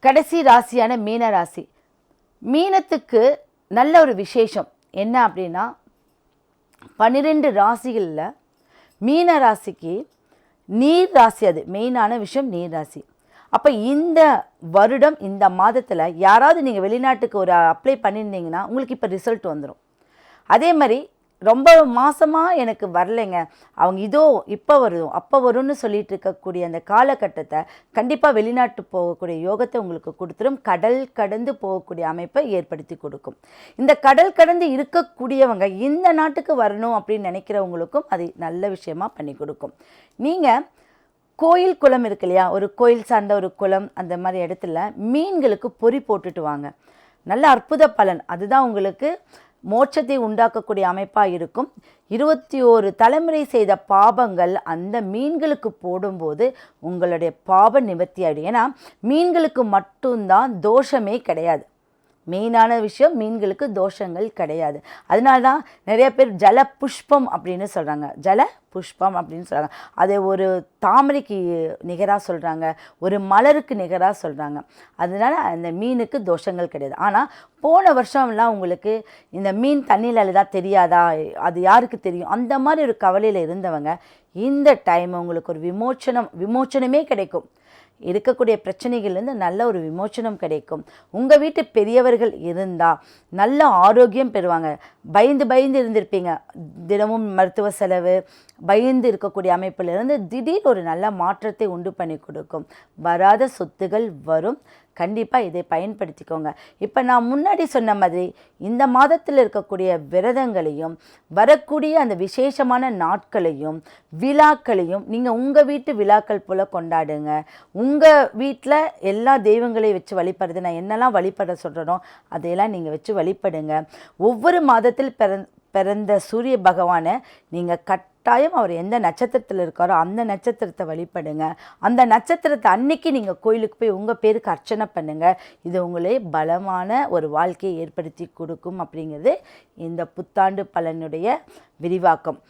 கடைசி ராசியான மீன ராசி. மீனத்துக்கு நல்ல ஒரு விசேஷம். என்ன அப்படின்னா பன்னிரெண்டு ராசிகளில் மீன ராசிக்கு நீர் ராசி அது. மெயினான விஷயம் நீர் ராசி. அப்போ இந்த வருடம் இந்த மாதத்தில் யாராவது நீங்கள் வெளிநாட்டுக்கு ஒரு அப்ளை பண்ணியிருந்தீங்கன்னா உங்களுக்கு இப்போ ரிசல்ட் வந்துடும் அதே மாதிரி ரொம்ப மாசமாக எனக்கு வரலைங்க. அவங்க இதோ இப்போ வரும் அப்போ வரும்னு சொல்லிட்டு இருக்கக்கூடிய அந்த காலகட்டத்தை கண்டிப்பாக வெளிநாட்டு போகக்கூடிய யோகத்தை உங்களுக்கு கொடுத்துரும். கடல் கடந்து போகக்கூடிய அமைப்பை ஏற்படுத்தி கொடுக்கும். இந்த கடல் கடந்து இருக்கக்கூடியவங்க இந்த நாட்டுக்கு வரணும் அப்படின்னு நினைக்கிறவங்களுக்கும் அது நல்ல விஷயமா பண்ணி கொடுக்கும். நீங்கள் கோயில் குளம் இருக்கு இல்லையா? ஒரு கோயில் சார்ந்த ஒரு குளம் அந்த மாதிரி இடத்துல மீன்களுக்கு பொறி போட்டுட்டு வாங்க. நல்ல அற்புத பலன். அதுதான் உங்களுக்கு மோட்சத்தை உண்டாக்கக்கூடிய அமைப்பாக இருக்கும். இருபத்தி ஓரு தலைமுறை செய்த பாபங்கள் அந்த மீன்களுக்கு போடும்போது உங்களுடைய பாப நிவர்த்தி ஆகிடும் ஏன்னா மீன்களுக்கு மட்டும்தான் தோஷமே கிடையாது. மெயினான விஷயம் மீன்களுக்கு தோஷங்கள் கிடையாது. அதனால தான் நிறைய பேர் ஜல புஷ்பம் அப்படின்னு சொல்கிறாங்க ஜல புஷ்பம் அப்படின்னு சொல்கிறாங்க அதை ஒரு தாமரைக்கு நிகராக சொல்கிறாங்க ஒரு மலருக்கு நிகராக சொல்கிறாங்க அதனால அந்த மீனுக்கு தோஷங்கள் கிடையாது. ஆனால் போன வருஷம்லாம் உங்களுக்கு இந்த மீன் தண்ணியில் அழுதா தெரியாதா? அது யாருக்கு தெரியும்? அந்த மாதிரி ஒரு கவலையில் இருந்தவங்க இந்த டைம் உங்களுக்கு ஒரு விமோச்சனம் விமோச்சனமே கிடைக்கும். இருக்கக்கூடிய பிரச்சனைகள்லேருந்து நல்ல ஒரு விமோச்சனம் கிடைக்கும். உங்கள் வீட்டு பெரியவர்கள் இருந்தால் நல்ல ஆரோக்கியம் பெறுவாங்க. பயந்து பயந்து இருந்திருப்பீங்க. தினமும் மருத்துவ செலவு பயந்து இருக்கக்கூடிய அமைப்பிலிருந்து திடீர் ஒரு நல்ல மாற்றத்தை உண்டு பண்ணி கொடுக்கும். வராத சொத்துகள் வரும். கண்டிப்பாக இதை பயன்படுத்திக்கோங்க. இப்போ நான் முன்னாடி சொன்ன மாதிரி இந்த மாதத்தில் இருக்கக்கூடிய விரதங்களையும் வரக்கூடிய அந்த விசேஷமான நாட்களையும் விழாக்களையும் நீங்கள் உங்கள் வீட்டு விழாக்கள் போல் கொண்டாடுங்க. உங்கள் வீட்டில் எல்லா தெய்வங்களையும் வச்சு வழிபடுறது நான் என்னெல்லாம் வழிபட சொல்கிறனோ அதையெல்லாம் நீங்கள் வச்சு வழிபடுங்க. ஒவ்வொரு மாதத்தில் பிறந் பிறந்த சூரிய பகவானை நீங்கள் கட்டாயம் அவர் எந்த நட்சத்திரத்தில் இருக்காரோ அந்த நட்சத்திரத்தை வழிபடுங்க. அந்த நட்சத்திரத்தை அன்னைக்கு நீங்கள் கோயிலுக்கு போய் உங்கள் பேருக்கு அர்ச்சனை பண்ணுங்கள் இது உங்களே பலமான ஒரு வாழ்க்கையை ஏற்படுத்தி கொடுக்கும் அப்படிங்கிறது இந்த புத்தாண்டு பலனுடைய விரிவாக்கம்.